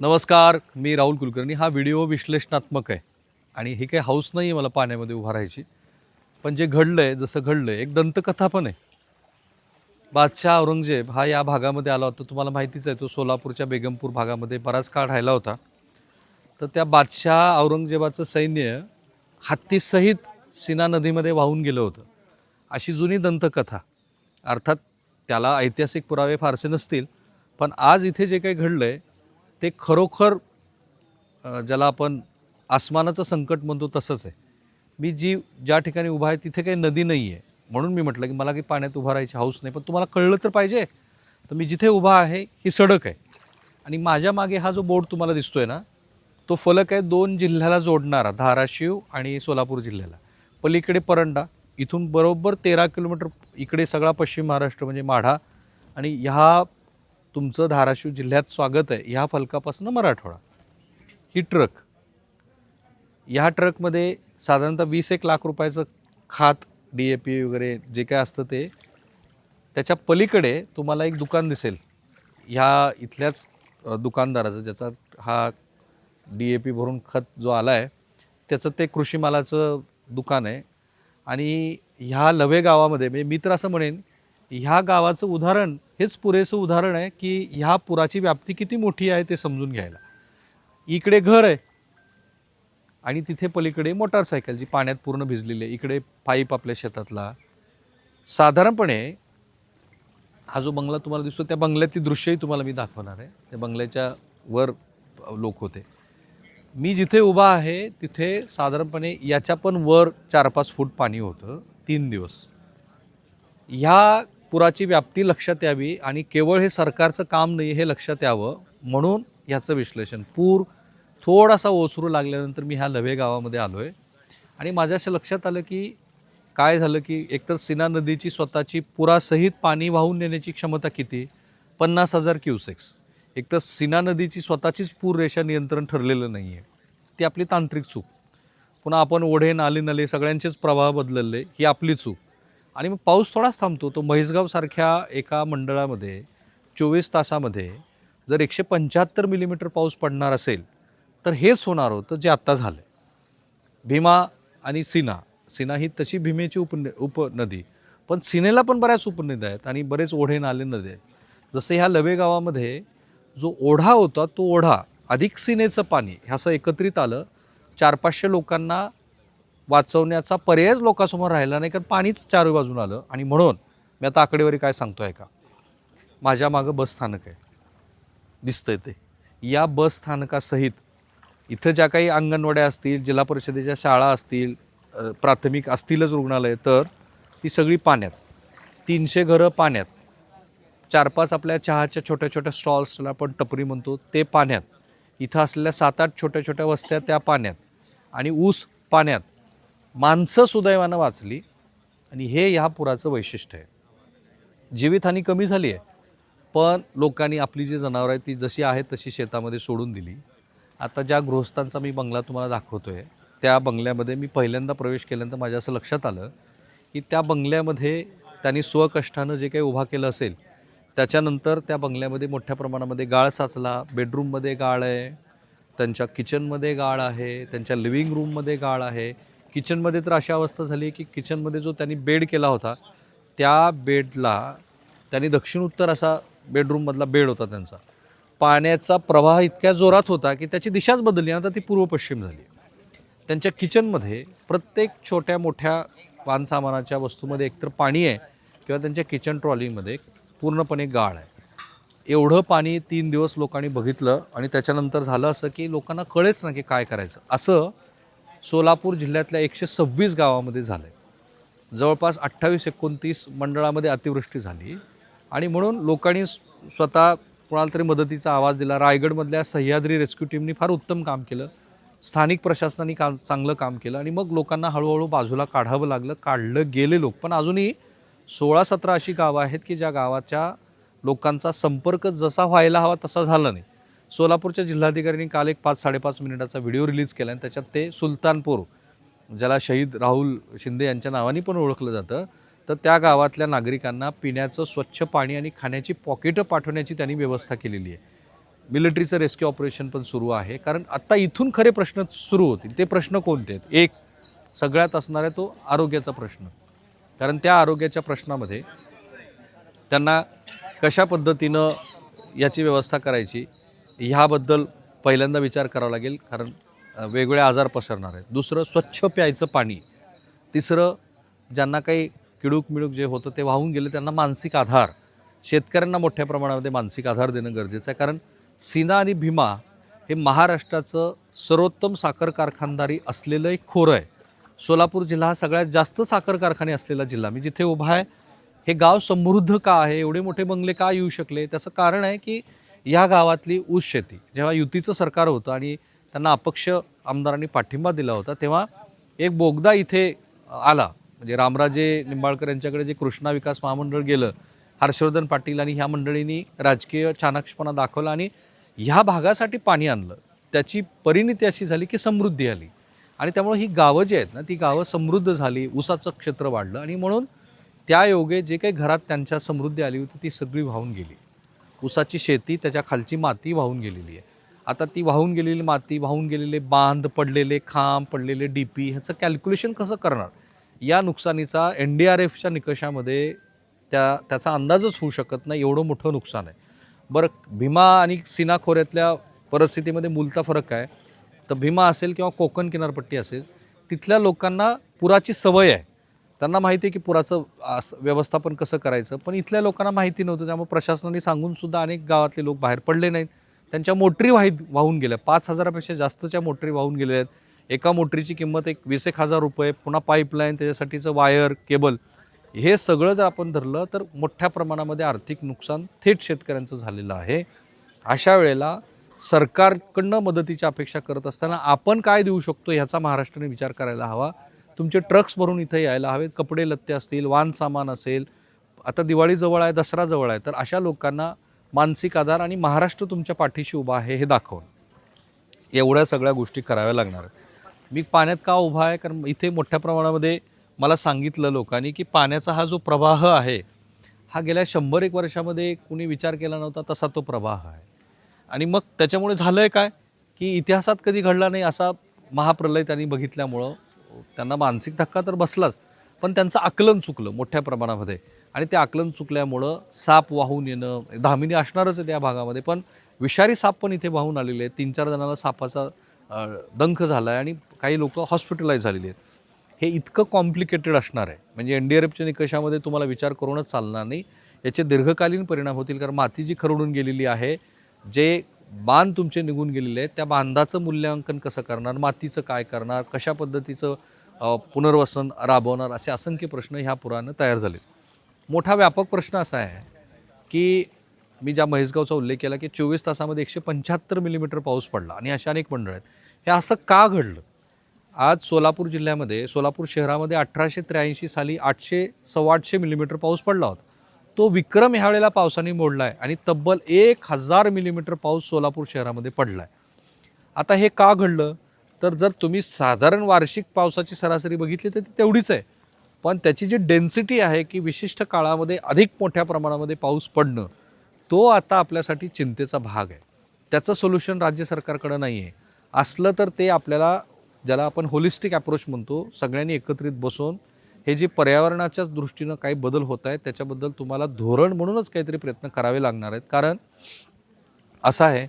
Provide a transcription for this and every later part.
नमस्कार मी राहुल कुलकर्णी. हा व्हिडिओ विश्लेषणात्मक आहे आणि ही काही हाऊस नाही आहे मला पाण्यामध्ये उभा राहायची. पण जे घडलं आहे जसं घडलं आहे एक दंतकथा पण आहे. बादशाह औरंगजेब हा या भागामध्ये आला होता. तुम्हाला माहितीच आहे तो सोलापूरच्या बेगमपूर भागामध्ये बराच काळ राहिला होता. तर त्या बादशाह औरंगजेबाचं सैन्य हत्तीसहित सीना नदीमध्ये वाहून गेलं होतं. अशी जुनी दंतकथा. अर्थात त्याला ऐतिहासिक पुरावे फारसे नसतील पण आज इथे जे काही घडलं आहे ते खरोखर ज्याला आपण आसमानाचं संकट म्हणतो तसंच आहे. मी जी ज्या ठिकाणी उभा आहे तिथे काही नदी नाही आहे. म्हणून मी म्हटलं की मला काही पाण्यात उभा राहायची हाऊस नाही पण तुम्हाला कळलं तर पाहिजे. तर मी जिथे उभा आहे ही सडक आहे. आणि माझ्या मागे हा जो बोर्ड तुम्हाला दिसतो आहे ना तो फलक आहे दोन जिल्ह्याला जोडणारा धाराशिव आणि सोलापूर जिल्ह्याला. पलीकडे परंडा इथून बरोबर तेरा किलोमीटर इकडे सगळा पश्चिम महाराष्ट्र म्हणजे माढा आणि ह्या तुमचं धाराशिव जिल्ह्यात स्वागत आहे. ह्या फलकापासून मराठवाडा. ही ट्रक. ह्या ट्रकमध्ये साधारणतः वीस एक लाख रुपयाचं खात डी ए पी वगैरे जे काय असतं ते त्याच्या पलीकडे तुम्हाला एक दुकान दिसेल. ह्या इथल्याच दुकानदाराचं ज्याचा हा डी ए पी भरून खत जो आला आहे त्याचं ते कृषी मालाचं दुकान आहे. आणि ह्या लवे गावामध्ये म्हणजे मी तर असं म्हणेन ह्या गावाचं उदाहरण हेच पुरेसं उदाहरण आहे की ह्या पुराची व्याप्ती किती मोठी आहे ते समजून घ्यायला. इकडे घर आहे. आणि तिथे पलीकडे मोटारसायकल जी पाण्यात पूर्ण भिजलेली आहे. इकडे पाईप आपल्या शेतातला. साधारणपणे हा जो बंगला तुम्हाला दिसतो त्या बंगल्यातली दृश्यही तुम्हाला मी दाखवणार आहे. त्या बंगल्याच्या वर लोक होते. मी जिथे उभा आहे तिथे साधारणपणे याच्या पण वर चार पाच फूट पाणी होतं. तीन दिवस. ह्या पुराची व्याप्ती लक्षात यावी आणि केवळ हे सरकारचं काम नाही हे लक्षात यावं म्हणून ह्याचं विश्लेषण. पूर थोडासा ओसरू लागल्यानंतर मी ह्या लवे गावामध्ये आलो आहे आणि माझ्या असं लक्षात आलं की काय झालं की एकतर सीना नदीची स्वतःची पुरासहित पाणी वाहून नेण्याची क्षमता किती? पन्नास हजार क्युसेक्स. एकतर सीना नदीची स्वतःचीच पूर रेषा नियंत्रण ठरलेलं नाही आहे ती आपली तांत्रिक चूक. पुन्हा आपण ओढे नाले नले सगळ्यांचेच प्रवाह बदलले ही आपली चूक. आणि मग पाऊस थोडाच थांबतो तो म्हैसगावसारख्या एका मंडळामध्ये चोवीस तासामध्ये जर एकशे पंच्याहत्तर मिलीमीटर पाऊस पडणार असेल तर हेच होणार होतं जे आत्ता झालं भीमा आणि सिना सिना ही तशी भीमेची उप उपनदी पण सिनेला पण बऱ्याच उपनद्या आहेत आणि बरेच ओढे नाले नदी आहेत. जसं ह्या लवे गावामध्ये जो ओढा होता तो ओढा अधिक सिनेचं पाणी ह्या असं एकत्रित आलं चार पाचशे लोकांना वाचवण्याचा पर्यायच लोकांसमोर राहिला नाही कारण पाणीच चारही बाजून आलं. आणि म्हणून मी आता आकडेवारी काय सांगतो आहे का? माझ्या मागं बस स्थानक आहे. दिसतंय ते. या बस स्थानकासहित इथं ज्या काही अंगणवाड्या असतील जिल्हा परिषदेच्या शाळा असतील प्राथमिक असतीलच रुग्णालय तर ती सगळी पाण्यात तीनशे घरं पाण्यात चार पाच आपल्या चहाच्या छोट्या छोट्या स्टॉल्सला आपण टपरी म्हणतो ते पाण्यात इथं असलेल्या सात आठ छोट्या छोट्या वस्त्या त्या पाण्यात आणि ऊस पाण्यात माणसं सुदैवानं वाचली आणि हे ह्या पुराचं वैशिष्ट्य आहे. जीवितहानी कमी झाली आहे पण लोकांनी आपली जी जनावरं आहेत ती जशी आहेत तशी शेतामध्ये सोडून दिली. आता ज्या गृहस्थांचा मी बंगला तुम्हाला दाखवतो आहे त्या बंगल्यामध्ये मी पहिल्यांदा प्रवेश केल्यानंतर माझ्या असं लक्षात आलं की त्या बंगल्यामध्ये त्यांनी स्वकष्टानं जे काही उभा केलं असेल त्याच्यानंतर त्या बंगल्यामध्ये मोठ्या प्रमाणामध्ये गाळ साचला. बेडरूममध्ये गाळ आहे त्यांच्या किचनमध्ये गाळ आहे त्यांच्या लिव्हिंग रूममध्ये गाळ आहे. किचनमध्ये तर अशी अवस्था झाली की किचनमध्ये जो त्यांनी बेड केला होता त्या बेडला त्यांनी दक्षिण उत्तर असा बेडरूममधला बेड होता त्यांचा. पाण्याचा प्रवाह इतक्या जोरात होता की त्याची दिशाच बदलली आता ती पूर्व पश्चिम झाली त्यांच्या किचनमध्ये प्रत्येक छोट्या मोठ्या पानसामानाच्या वस्तूमध्ये एकतर पाणी आहे किंवा त्यांच्या किचन ट्रॉलीमध्ये पूर्णपणे गाळ आहे. एवढं पाणी तीन दिवस लोकांनी बघितलं आणि त्याच्यानंतर झालं असं की लोकांना कळेच ना की काय करायचं. असं सोलापूर जिल्ह्यातल्या एकशे सव्वीस गावामध्ये झालं आहे जवळपास अठ्ठावीस एकोणतीस मंडळामध्ये अतिवृष्टी झाली. आणि म्हणून लोकांनी स्वतः कोणाला तरी मदतीचा आवाज दिला. रायगडमधल्या सह्याद्री रेस्क्यू टीमनी फार उत्तम काम केलं. स्थानिक प्रशासनाने का चांगलं काम केलं. आणि मग लोकांना हळूहळू बाजूला काढावं लागलं. काढलं गेले लोक. पण अजूनही सोळा सतरा अशी गावं आहेत की ज्या गावाच्या लोकांचा संपर्क जसा व्हायला हवा तसा झाला नाही. सोलापूरच्या जिल्हाधिकाऱ्यांनी काल एक पाच साडेपाच मिनिटाचा व्हिडिओ रिलीज केला आणि त्याच्यात ते सुलतानपूर ज्याला शहीद राहुल शिंदे यांच्या नावाने पण ओळखलं जातं तर त्या गावातल्या नागरिकांना पिण्याचं स्वच्छ पाणी आणि खाण्याची पॉकेटं पाठवण्याची त्यांनी व्यवस्था केलेली आहे. मिलिटरीचं रेस्क्यू ऑपरेशन पण सुरू आहे. कारण आत्ता इथून खरे प्रश्न सुरू होतील. ते प्रश्न कोणते आहेत? एक सगळ्यात असणारा तो आरोग्याचा प्रश्न. कारण त्या आरोग्याच्या प्रश्नामध्ये त्यांना कशा पद्धतीनं याची व्यवस्था करायची? ह्याबद्दल पहिल्यांदा विचार करावा लागेल कारण वेगवेगळे आजार पसरणार आहेत. दुसरं स्वच्छ प्यायचं पाणी. तिसरं ज्यांना काही किडूक मिडूक जे होतं ते वाहून गेले त्यांना मानसिक आधार. शेतकऱ्यांना मोठ्या प्रमाणामध्ये मानसिक आधार देणं गरजेचं आहे कारण सीना आणि भीमा हे महाराष्ट्राचं सर्वोत्तम साखर कारखानदारी असलेलं एक खोरं आहे. सोलापूर जिल्हा हा सगळ्यात जास्त साखर कारखाने असलेला जिल्हा. मी जिथे उभा आहे हे गाव समृद्ध का आहे एवढे मोठे बंगले का येऊ शकले? त्याचं कारण आहे की या गावातली ऊस शेती. जेव्हा युतीचं सरकार होतं आणि त्यांना अपक्ष आमदारांनी पाठिंबा दिला होता तेव्हा एक बोगदा इथे आला. म्हणजे रामराजे निंबाळकर यांच्याकडे जे कृष्णा विकास महामंडळ गेलं हर्षवर्धन पाटील आणि ह्या मंडळींनी राजकीय चाणाक्षपणा दाखवला आणि ह्या भागासाठी पाणी आणलं. त्याची परिणिती अशी झाली की समृद्धी आली. आणि त्यामुळे ही गावं जी आहेत ना ती गावं समृद्ध झाली ऊसाचं क्षेत्र वाढलं आणि म्हणून त्या योगे जे काही घरात त्यांच्या समृद्धी आली होती ती सगळी वाहून गेली. ऊसाची शेती त्याच्या खालची माती वाहून गेलेली आहे. आता ती वाहून गेलेली माती वाहून गेलेले बांध पडलेले खांब पडलेले डी पी ह्याचं कॅल्क्युलेशन कसं करणार? या नुकसानीचा एन डी आर एफच्या निकषामध्ये त्या त्याचा अंदाजच होऊ शकत नाही एवढं मोठं नुकसान आहे. बरं भीमा आणि सीना खोऱ्यातल्या परिस्थितीमध्ये मूलता फरक आहे. तर भीमा असेल किंवा कोकण किनारपट्टी असेल तिथल्या लोकांना पुराची सवय आहे. त्यांना माहिती आहे की पुराचं व्यवस्थापन कसं करायचं. पण इथल्या लोकांना माहिती नव्हतं त्यामुळे प्रशासनाने सांगूनसुद्धा अनेक गावातले लोक बाहेर पडले नाहीत. त्यांच्या मोटरी वाहित वाहून गेल्या. पाच हजारापेक्षा जास्तच्या मोटरी वाहून गेल्या आहेत. एका मोटरीची किंमत एक वीस एक हजार रुपये पुन्हा पाईपलाईन त्याच्यासाठीचं वायर केबल हे सगळं जर आपण धरलं तर मोठ्या प्रमाणामध्ये आर्थिक नुकसान थेट शेतकऱ्यांचं झालेलं आहे. अशा वेळेला सरकारकडनं मदतीची अपेक्षा करत असताना आपण काय देऊ शकतो ह्याचा महाराष्ट्राने विचार करायला हवा. तुमचे ट्रक्स भरून इथं यायला हवेत कपडे लत्ते असतील वाहन सामान असेल आता दिवाळी जवळ आहे दसरा जवळ आहे तर अशा लोकांना मानसिक आधार आणि महाराष्ट्र तुमच्या पाठीशी उभा आहे हे दाखवून. एवढ्या सगळ्या गोष्टी कराव्या लागणार. मी पाण्यात का उभा आहे? कारण इथे मोठ्या प्रमाणामध्ये मला सांगितलं लोकांनी की पाण्याचा हा जो प्रवाह आहे हा गेल्या शंभर एक वर्षामध्ये कुणी विचार केला नव्हता तसा तो प्रवाह आहे. आणि मग त्याच्यामुळे झालं आहे काय? की इतिहासात कधी घडला नाही असा महाप्रलय त्यांनी बघितल्यामुळं त्यांना मानसिक धक्का तर बसलाच पण त्यांचं आकलन चुकलं मोठ्या प्रमाणामध्ये. आणि ते आकलन चुकल्यामुळं साप वाहून येणं धामिनी असणारच आहे त्या भागामध्ये पण विषारी साप पण इथे वाहून आलेले आहेत. तीन चार जणांना सापाचा दंख झाला आहे आणि काही लोक हॉस्पिटलाइज झालेली आहेत. हे इतकं कॉम्प्लिकेटेड असणार आहे. म्हणजे एन डी आर एफच्या निकषामध्ये तुम्हाला विचार करूनच चालणार नाही. याचे दीर्घकालीन परिणाम होतील कारण माती जी खरडून गेलेली आहे. जे बांध तुमचे निघून गेलेले आहेत. त्या बांधाचं मूल्यांकन कसं करणार? मातीचं काय करणार? कशा पद्धतीचं पुनर्वसन राबवणार? असे असंख्य प्रश्न ह्या पुरानं तयार झाले मोठा व्यापक प्रश्न असा आहे की मी ज्या म्हैसगावचा उल्लेख केला की चोवीस तासामध्ये एकशे पंच्याहत्तर मिलीमीटर पाऊस पडला आणि अशा अनेक मंडळ आहेत. हे असं का घडलं? आज सोलापूर जिल्ह्यामध्ये सोलापूर शहरामध्ये अठराशे त्र्याऐंशी साली आठशे सव्वा आठशे मिलीमीटर पाऊस पडला होता. तो विक्रम ह्या वेळेला पावसाने मोडला आहे आणि तब्बल एक हजार मिलीमीटर पाऊस सोलापूर शहरामध्ये पडला आहे आता हे का घडलं? तर जर तुम्ही साधारण वार्षिक पावसाची सरासरी बघितली तर ती तेवढीच आहे. पण त्याची जी डेन्सिटी आहे की विशिष्ट काळामध्ये अधिक मोठ्या प्रमाणामध्ये पाऊस पडणं तो आता आपल्यासाठी चिंतेचा भाग आहे. त्याचं सोल्युशन राज्य सरकारकडं नाही आहे असलं तर ते आपल्याला ज्याला आपण होलिस्टिक अप्रोच म्हणतो सगळ्यांनी एकत्रित बसून हे जे पर्यावरणाच्याच दृष्टीनं काही बदल होत आहेत त्याच्याबद्दल तुम्हाला धोरण म्हणूनच काहीतरी प्रयत्न करावे लागणार आहेत. कारण असं आहे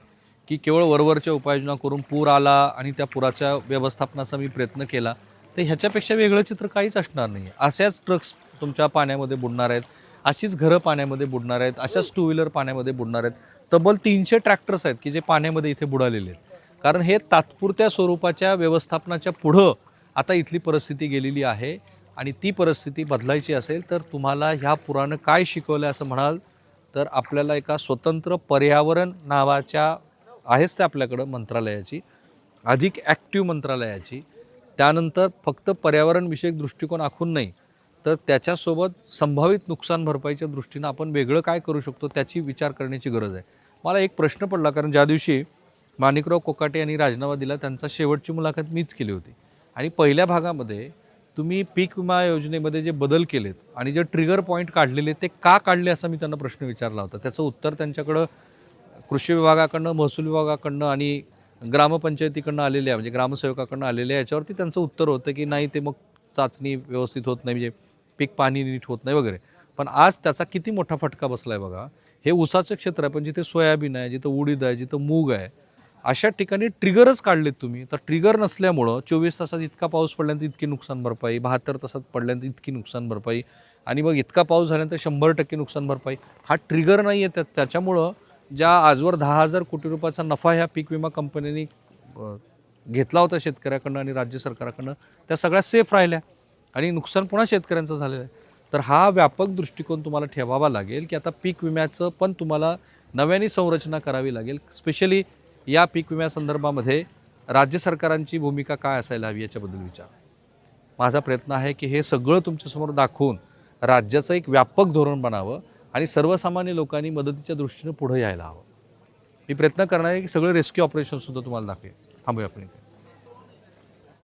की केवळ वरवरच्या उपाययोजना करून पूर आला आणि त्या पुराच्या व्यवस्थापनाचा मी प्रयत्न केला तर ह्याच्यापेक्षा वेगळं चित्र काहीच असणार नाही अशाच ट्रक्स तुमच्या पाण्यामध्ये बुडणार आहेत अशीच घरं पाण्यामध्ये बुडणार आहेत अशाच टू व्हीलर पाण्यामध्ये बुडणार आहेत. तब्बल तीनशे ट्रॅक्टर्स आहेत की जे पाण्यामध्ये इथे बुडालेले आहेत. कारण हे तात्पुरत्या स्वरूपाच्या व्यवस्थापनाच्या पुढं आता इथली परिस्थिती गेलेली आहे. आणि ती परिस्थिती बदलायची असेल तर तुम्हाला ह्या पुरानं काय शिकवलं असं म्हणाल तर आपल्याला एका स्वतंत्र पर्यावरण नावाच्या आहेच ते आपल्याकडं मंत्रालयाची अधिक ॲक्टिव्ह मंत्रालयाची. त्यानंतर फक्त पर्यावरणविषयक दृष्टिकोन आखून नाही तर त्याच्यासोबत संभावित नुकसान भरपाईच्या दृष्टीनं आपण वेगळं काय करू शकतो त्याची विचार करण्याची गरज आहे. मला एक प्रश्न पडला कारण ज्या दिवशी माणिकराव कोकाटे यांनी राजीनामा दिला त्यांचा शेवटची मुलाखत मीच केली होती. आणि पहिल्या भागामध्ये तुम्ही पीक विमा योजनेमध्ये जे बदल केलेत आणि जे ट्रिगर पॉईंट काढलेले ते का काढले असा मी त्यांना प्रश्न विचारला होता. त्याचं उत्तर त्यांच्याकडं कृषी विभागाकडनं महसूल विभागाकडनं आणि ग्रामपंचायतीकडनं आलेल्या म्हणजे ग्रामसेवकाकडनं आलेल्या याच्यावरती त्यांचं उत्तर होतं की नाही ते मग चाचणी व्यवस्थित होत नाही म्हणजे पीक पाणी नीट होत नाही वगैरे. पण आज त्याचा किती मोठा फटका बसला आहे बघा. हे ऊसाचं क्षेत्र आहे पण जिथे सोयाबीन आहे जिथं उडीद आहे जिथं मूग आहे अशा ठिकाणी ट्रिगरच काढलेत तुम्ही. तर ट्रिगर नसल्यामुळं चोवीस तासात इतका पाऊस पडल्यानंतर इतकी नुकसान भरपाई बहात्तर तासात पडल्यानंतर इतकी नुकसान भरपाई आणि मग इतका पाऊस झाल्यानंतर शंभर टक्के नुकसान भरपाई. हा ट्रिगर नाही आहे त्या त्याच्यामुळं ज्या आजवर दहा हजार कोटी रुपयाचा नफा ह्या पीक विमा कंपन्यांनी घेतला होता शेतकऱ्याकडनं आणि राज्य सरकाराकडनं त्या सगळ्या सेफ राहिल्या आणि नुकसान पुन्हा शेतकऱ्यांचं झालेलं आहे. तर हा व्यापक दृष्टिकोन तुम्हाला ठेवावा लागेल की आता पीक विम्याचं पण तुम्हाला नव्याने संरचना करावी लागेल. स्पेशली या पीक विम्यासंदर्भामध्ये राज्य सरकारांची भूमिका काय असायला हवी याच्याबद्दल विचार. माझा प्रयत्न आहे की हे सगळं तुमच्यासमोर दाखवून राज्याचं एक व्यापक धोरण बनावं आणि सर्वसामान्य लोकांनी मदतीच्या दृष्टीनं पुढे यायला हवं. मी प्रयत्न करणार आहे की सगळे रेस्क्यू ऑपरेशनसुद्धा तुम्हाला दाखवेल थांबूया आपण इथे.